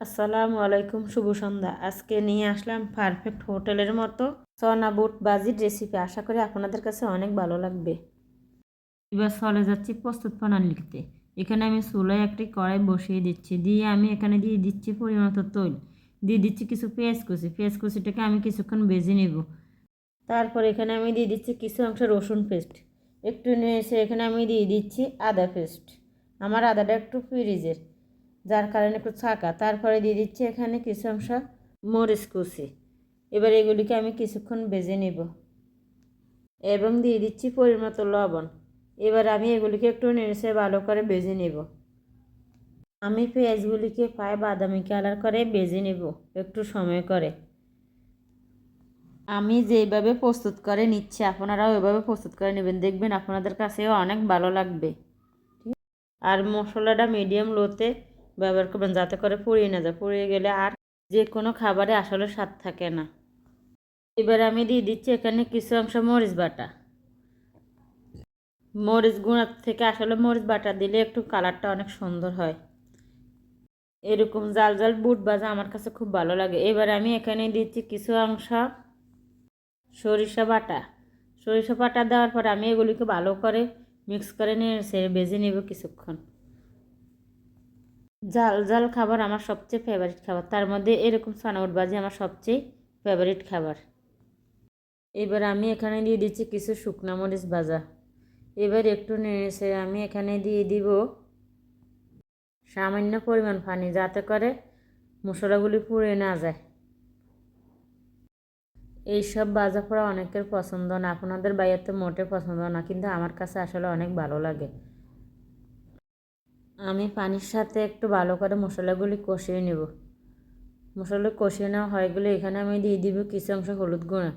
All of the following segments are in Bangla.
আসসালামু আলাইকুম, শুভ সন্ধ্যা। আজকে নিয়ে আসলাম পারফেক্ট হোটেলের মতো সনা বুট বাজির রেসিপি আশা করি আপনাদের কাছে অনেক ভালো লাগবে। এবার চলে যাচ্ছি প্রস্তুত প্রণালী লিখতে। এখানে আমি চুলায় একটি কড়াই বসিয়ে দিচ্ছি। দিয়ে আমি এখানে দিয়ে দিচ্ছি পরিমাণ মতো তৈল। দিয়ে দিচ্ছি কিছু পেঁয়াজ কুচি। পেঁয়াজ কুচিটাকে আমি কিছুক্ষণ বেজে নেব। তারপর এখানে আমি দিয়ে দিচ্ছি কিছু অংশ রসুন পেস্ট। একটু নিয়ে এসে এখানে আমি দিয়ে দিচ্ছি আদা পেস্ট। আমার আদাটা একটু ফ্রিজের যার কারণে একটু ছাকা। তারপরে দিয়ে দিচ্ছি এখানে কিছু অংশ মরিচ কুচি। এবার এগুলিকে আমি কিছুক্ষণ বেজে নেব। এবং দিয়ে দিচ্ছি পরিমতো লবণ। এবার আমি এগুলিকে একটু নেড়ে ভালো করে বেজে নেব। আমি পেঁয়াজগুলিকে প্রায় বাদামি কালার করে বেজে নেব একটু সময় করে। আমি যেইভাবে প্রস্তুত করে নিচ্ছি, আপনারাও ওইভাবে প্রস্তুত করে নেবেন। দেখবেন আপনাদের কাছেও অনেক ভালো লাগবে। আর মশলাটা মিডিয়াম লোতে ব্যবহার করবেন, যাতে করে পুড়িয়ে না যায়। পুড়িয়ে গেলে আর যে কোনো খাবারে আসলে স্বাদ থাকে না। এবার আমি দিয়ে দিচ্ছি এখানে কিছু অংশ মরিচ বাটা। মরিচ গুঁড়ার থেকে আসলে মরিচ বাটা দিলে একটু কালারটা অনেক সুন্দর হয়। এরকম জাল জাল বুট ভাজা আমার কাছে খুব ভালো লাগে। এবার আমি এখানে দিচ্ছি কিছু অংশ সরিষা বাটা। সরিষা বাটা দেওয়ার পর আমি এগুলিকে ভালো করে মিক্স করে নিয়ে বেজে নেব কিছুক্ষণ। জাল জাল খাবার আমার সবচেয়ে ফেভারিট খাবার। তার মধ্যে এরকম সানাউট বাজি আমার সবচেয়ে ফেভারিট খাবার। এবার আমি এখানে দিয়ে দিচ্ছি কিছু শুকনো মরিচ ভাজা। এবার একটু নেড়েছে আমি এখানে দিয়ে দিব সামান্য পরিমাণ পানি যাতে করে মশলাগুলি পুড়ে না যায়। এইসব ভাজা পড়া অনেকের পছন্দ না। আপনাদের বাইরে তো মোটে পছন্দ না, কিন্তু আমার কাছে আসলে অনেক ভালো লাগে। আমি পানির সাথে একটু ভালো করে মশলাগুলি কষিয়ে নেব। মশলা কষিয়ে নেওয়া হয়ে গেলে এখানে আমি দিয়ে দিব কিছু অংশ হলুদ গুঁড়া।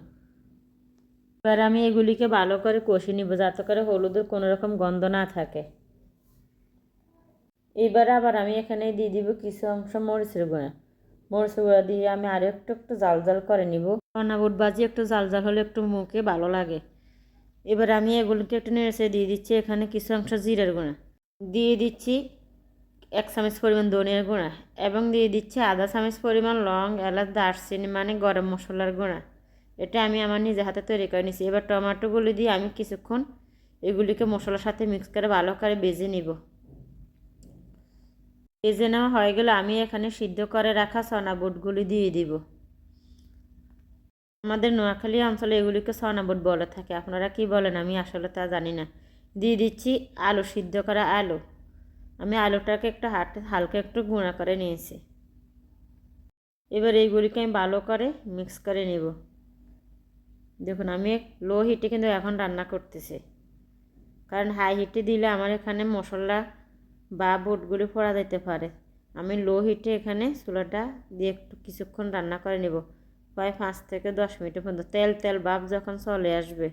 এবার আমি এগুলিকে ভালো করে কষিয়ে নিব যাতে করে হলুদের কোনো রকম গন্ধ না থাকে। এবার আবার আমি এখানে দিয়ে দিব কিছু অংশ মরিচের গুঁড়া। মরিচের গুঁড়া দিয়ে আমি আরও একটু একটু জাল জাল করে নিব। বুট বাজি একটু জাল জাল হলে একটু মুখে ভালো লাগে। এবার আমি এগুলিকে একটু নেড়েছে দিয়ে দিচ্ছি এখানে কিছু অংশ জিরের গুঁড়া। দিয়ে দিচ্ছি এক চামচ পরিমাণ ধনিয়ার গুঁড়া এবং দিয়ে দিচ্ছি আধা চামচ পরিমাণ লং এলাচ দারচিনি মানে গরম মশলার গুঁড়া। এটা আমি আমার নিজে হাতে তৈরি করে নিয়েছি। এবার টমেটোগুলি দিয়ে আমি কিছুক্ষণ এগুলিকে মশলার সাথে মিক্স করে ভালো করে বেজে নিব। বেজে নেওয়া হয়ে গেলে আমি এখানে সিদ্ধ করে রাখা সনা বুটগুলি দিয়ে দিব। আমাদের নোয়াখালী অঞ্চলে এগুলিকে সনা বুট বলে থাকে। আপনারা কি বলেন? আমি আসলে তা জানি না। দিয়ে দিচ্ছি আলু, সিদ্ধ করা আলু। আমি আলুটাকে একটু হাতে হালকা একটু গুঁড়া করে নিয়েছি। এবার এইগুলিকে আমি ভালো করে মিক্স করে নেব। দেখুন, আমি লো হিটে কিন্তু এখন রান্না করতেছি। কারণ হাই হিটে দিলে আমার এখানে মশলা বা বুটগুলি ফোড়া যেতে পারে। আমি লো হিটে এখানে চুলাটা দিয়ে একটু কিছুক্ষণ রান্না করে নেব। প্রায় পাঁচ থেকে দশ মিনিটের পর্যন্ত তেল তেল ভাব যখন চলে আসবে।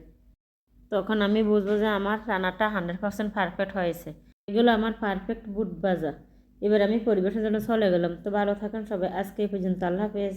তখন আমি বুঝব যে আমার রান্নাটা হান্ড্রেড পারসেন্ট পারফেক্ট হয়েছে। এগুলো আমার পারফেক্ট বুট বাজা। এবার আমি পরিবেশের জন্য চলে গেলাম। তো ভালো থাকেন সবাই। আজকে এই পর্যন্ত। আল্লাহ হাফেজ।